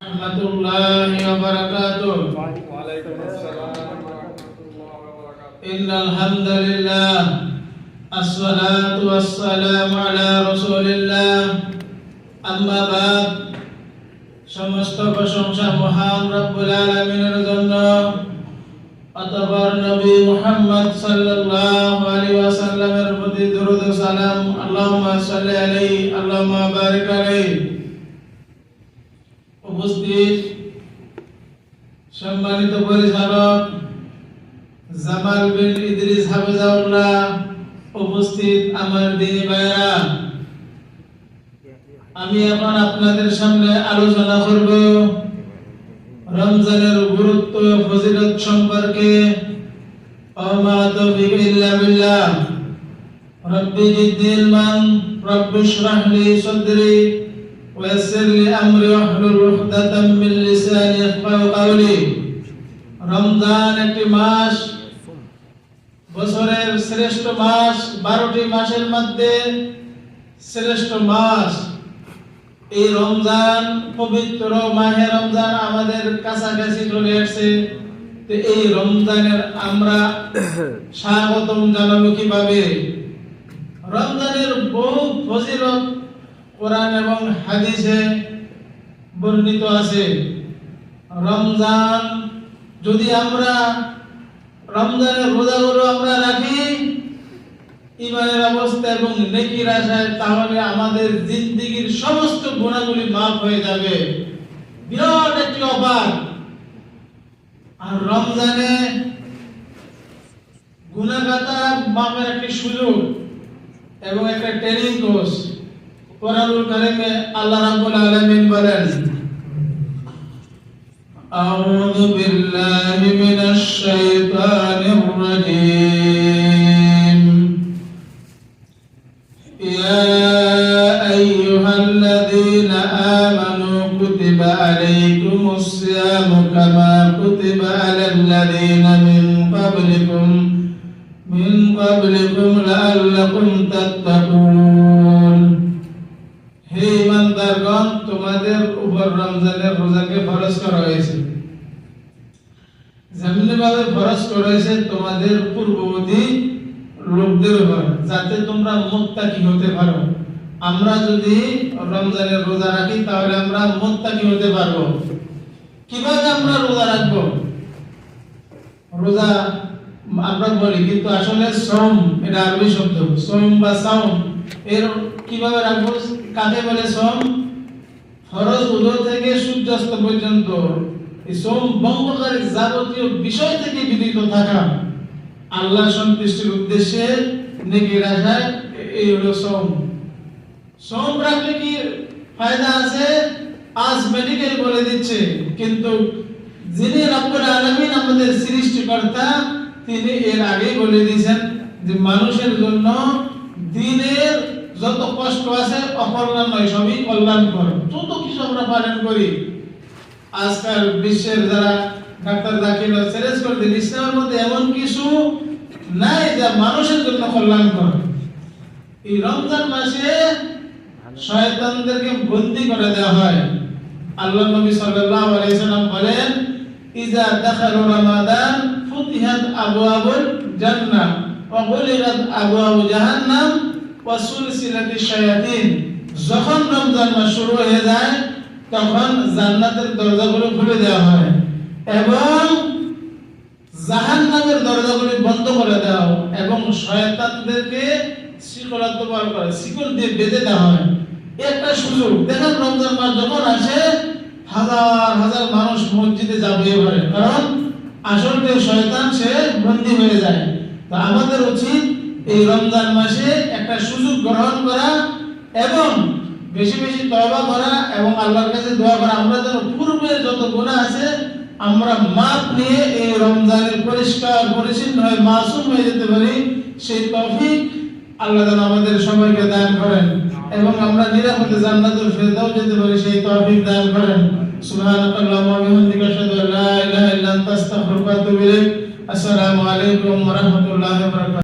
ورحمة الله وبركاته وعليكم السلام ورحمة الله وبركاته إن الحمد لله الصلاة والسلام على رسول الله أما بعد সমস্ত প্রশংসা মহান রব্বুল আলামিনের জন্য অতঃপর নবী মুহাম্মদ সাল্লাল্লাহু আলাইহি ওয়াসাল্লামের প্রতি দরুদ ও সালাম আল্লাহুম্মা সাল্লি আলাইহি আল্লাহুম্মা বারিক আলাইহি উপস্থিত সম্মানিত পরিচালক জামাল বিন ইদ্রিস হাফিজাউল্লাহ উপস্থিত আমার দিনী ভাইরা আমি এখন আপনাদের সামনে আলোচনা করব রমজানের গুরুত্ব ফজিলত সম্পর্কে। রব্বি জিদনি ইলমান রব্বি ইশরাহ লি সাদরি। ويسر لي امري واحلل عقدة من لساني يفقهوا قولي রমজান একটি মাস বছরের শ্রেষ্ঠ মাস বারোটি মাসের মধ্যে শ্রেষ্ঠ মাস এই রমজান পবিত্র মাহে রমজান আমাদের কাছাকাছি চলে আসছে তো এই রমজানের আমরা স্বাগতম জানাবো কিভাবে রমজানের বহু ফজিলত কোরআন এবং হাদিসে বর্ণিত আছে, রমজান যদি আমরা রমজানের রোজাগুলো আমরা রাখি ইমানের অবস্থা এবং নেকির আশায়, তাহলে আমাদের জিন্দিগির সমস্ত গুণাগুলি মাফ হয়ে যাবে। বিরাট একটি অপার। আর রমজানে গুণাগাতা মাপের একটি সুযোগ এবং একটা ট্রেনিং কোর্স قرآن الكريم الله رب العالمين بلن أعوذ بالله من الشيطان الرجيم يا أيها الذين آمنوا كتب عليكم الصيام كما كتب على الذين من قبلكم من قبلكم لعلكم تتقون ইমানদারগণ তোমাদের উপর রমজানের রোজাকে ফরজ করা হয়েছে। যেমনি ভাবে ফরজ করা হয়েছে, তোমাদের পূর্ববর্তী লোকদের উপর, যাতে তোমরা মুত্তাকি হতে পারো। আমরা যদি রমজানের রোজা রাখি, তাহলে আমরা মুত্তাকি হতে পারব। কীভাবে আমরা রোজা রাখব? রোজা আমরা বলি, কিন্তু আসলে সোম এটা আরবি শব্দ। সোম বা সাওম এর কীভাবে রাখব? কাকে বলে সোম ফরজ উদয় থেকে সূর্যাস্ত পর্যন্ত। সোম বঙ্গকারী যাবতীয় বিষয় থেকে বিরত থাকা। আল্লাহ সন্তুষ্টির উদ্দেশ্যে নেকির আশায় এই হলো সোম সোম রাখলে কি ফায়দা আছে? আজ মেডিকেল বলে দিচ্ছে, কিন্তু যিনি রব্বুল আলামিন আমাদের সৃষ্টিকর্তা তিনি এর আগেই বলে দিয়েছেন যে মানুষের জন্য দিনের যত কষ্ট আছে অকল্যাণ নয়, সবই কল্যাণ কল্যাণকর। যত কিছু আমরা পালন করি, আজকাল বিশ্বের যারা ডাক্তার জাকির চ্যালেঞ্জ করে দিন, ইসলামের মধ্যে এমন কিছু নাই যা মানুষের জন্য কল্যাণ কল্যাণকর। এই রমজান মাসে শয়তানদেরকে বন্দী করে দেওয়া হয়। আল্লাহ নবী সাল্লাল্লাহু আলাইহি সাল্লাম বলেন রমাদান ফুতিহাত আবওয়াবুল জান্নাহ ওয়া গুলিগাত আবওয়াবু জাহান্নাম ওয়া সুলসিলাতি শায়াতিন যখন রমজান মাস শুরু হয়ে যায়, তখন জান্নাতের দরজাগুলো খুলে দেওয়া হয় এবং জাহান্নামের দরজাগুলি বন্ধ করে দেওয়া হয় এবং শয়তানদেরকে শিকলাত্ম করে শিকল দিয়ে বেঁধে দেওয়া হয়। একটা সুযোগ, দেখেন রমজান মাস যখন আসে হাজার হাজার মানুষ মসজিদে যাবে এবারে। কারণ আসলে শয়তান, সে বন্দী হয়ে যায়। তো আমাদের উচিত এই রমজান মাসে একটা সুযোগ গ্রহণ করা এবং বেশি বেশি তওবা করা এবং আল্লাহর কাছে দোয়া করা। আমরা যেন পূর্বে যত গুনাহ আছে, আমরা মাপ নিয়ে এই রমজানের পরিষ্কার পরিচ্ছন্ন হয়ে মাসুম হয়ে যেতে পারি। সেই তৌফিক আল্লাহ যেন আমাদের সবাইকে দান করেন এবং আমরা নিরাপদে জান্নাতুল ফেরদাউস যেতে পারি সেই তৌফিক দান করেন। সুবহানাকাল্লাহুম্মা ওয়া বিহামদিকা আশহাদু আল্লা ইলাহা ইল্লা আনতা, আস্তাগফিরুকা ওয়া আতুবু ইলাইক। আসসালামু আলাইকুম ওয়া রাহমাতুল্লাহি ওয়া বারাকাতুহু।